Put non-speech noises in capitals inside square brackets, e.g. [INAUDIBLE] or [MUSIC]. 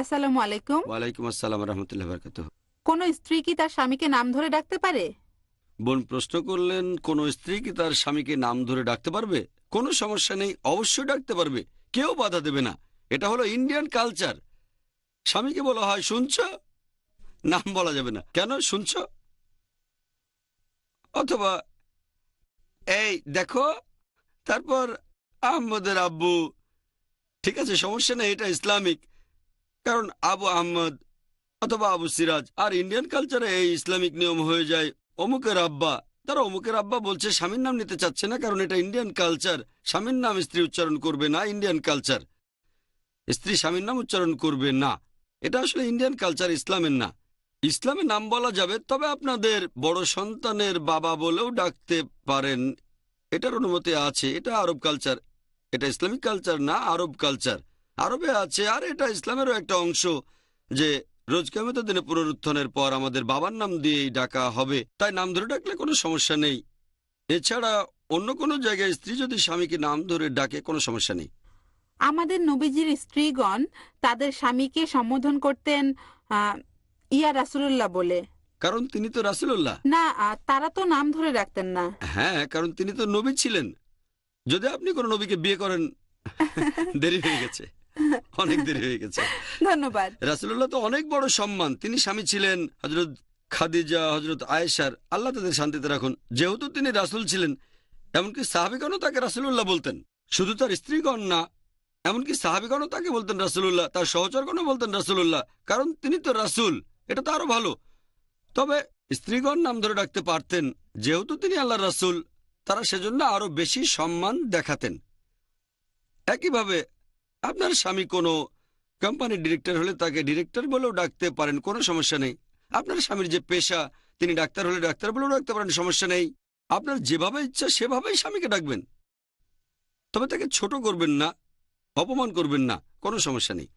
আসসালামু আলাইকুম। ওয়ালাইকুম আসসালাম রহমতুল্লাহ বরকাত কোন স্ত্রী কি তার স্বামীকে নাম ধরে ডাকতে পারে? বোন প্রশ্ন করলেন কোন স্ত্রী কি তার স্বামীকে নাম ধরে ডাকতে পারবে? কোনো সমস্যা নেই অবশ্যই ডাকতে পারবে। কেউ বাধা দেবে না। এটা হলো ইন্ডিয়ান কালচার স্বামীকে বলা হয় শুনছ? নাম বলা যাবে না। কেন? শুনছ? অথবা এই দেখো তারপর আহমদের আব্বু। ঠিক আছে সমস্যা নেই এটা ইসলামিক। কারণ আবু আহমদ অথবা আবু সিরাজ আর ইন্ডিয়ান কালচারে এই ইসলামিক নিয়ম হয়ে যায়। অমুকের আব্বা, তারা অমুকের আব্বা বলছে, স্বামীর নাম নিতে চাচ্ছে না, কারণ এটা ইন্ডিয়ান কালচার। স্বামীর নাম স্ত্রী উচ্চারণ করবে না, ইন্ডিয়ান কালচার। স্ত্রী স্বামীর নাম উচ্চারণ করবে না। এটা আসলে ইন্ডিয়ান কালচার, ইসলামের না। ইসলামে নাম বলা যাবে, তবে আপনাদের বড় সন্তানের বাবা বলেও ডাকতে পারেন। এটার অনুমতি আছে, এটা আরব কালচার। এটা ইসলামিক কালচার না, আরব কালচার। আরবে আছে আর এটা ইসলামেরও একটা অংশ যে রোজ দিনে পুনরুত্থানের পর আমাদের বাবার নাম দিয়েই ডাকা হবে। তাই নাম ধরে ডাকলে কোনো সমস্যা নেই। এছাড়া অন্য কোনো জায়গায় স্ত্রী যদি স্বামীকে নাম ধরে ডাকে কোনো সমস্যা নেই। আমাদের নবীজির স্ত্রীগণ তাদের স্বামীকে সম্বোধন করতেন ইয়া রাসুল্লাহ বলে। কারণ তিনি তো রাসুল্লাহ না তারা তো নাম ধরে ডাকতেন না। হ্যাঁ কারণ তিনি তো নবী ছিলেন। যদি আপনি কোনো নবীকে বিয়ে করেন দেরি হয়ে গেছে। [LAUGHS] অনেক দেরি হয়ে গেছে। ধন্যবাদ। রাসুল্লাহ তো অনেক বড় সম্মান। তিনি স্বামী ছিলেন হজরত খাদিজা হজরত আয়েশার। আল্লাহ তাদের শান্তিতে রাখুন। যেহেতু তিনি রাসুল ছিলেন এমনকি সাহাবিগণও তাকে রাসুলুল্লাহ বলতেন। শুধু তার স্ত্রীগণ না এমনকি সাহাবিগণও তাকে বলতেন রাসুলুল্লাহ। তার সহচরগণও বলতেন রাসুলুল্লাহ। কারণ তিনি তো রাসুল এটা তো আরও ভালো। তবে স্ত্রীগণ নাম ধরে ডাকতে পারতেন। যেহেতু তিনি আল্লাহ রাসুল তারা সেজন্য আরও বেশি সম্মান দেখাতেন। একইভাবে আপনার স্বামী কোনো কোম্পানির ডিরেক্টর হলে তাকে ডিরেক্টর বলেও ডাকতে পারেন, কোনো সমস্যা নেই। আপনার স্বামীর যে পেশা, তিনি ডাক্তার হলে ডাক্তার বলেও ডাকতে পারেন, সমস্যা নেই। আপনার যেভাবে ইচ্ছা সেভাবেই স্বামীকে ডাকবেন। তবে তাকে ছোট করবেন না, অপমান করবেন না, কোনো সমস্যা নেই।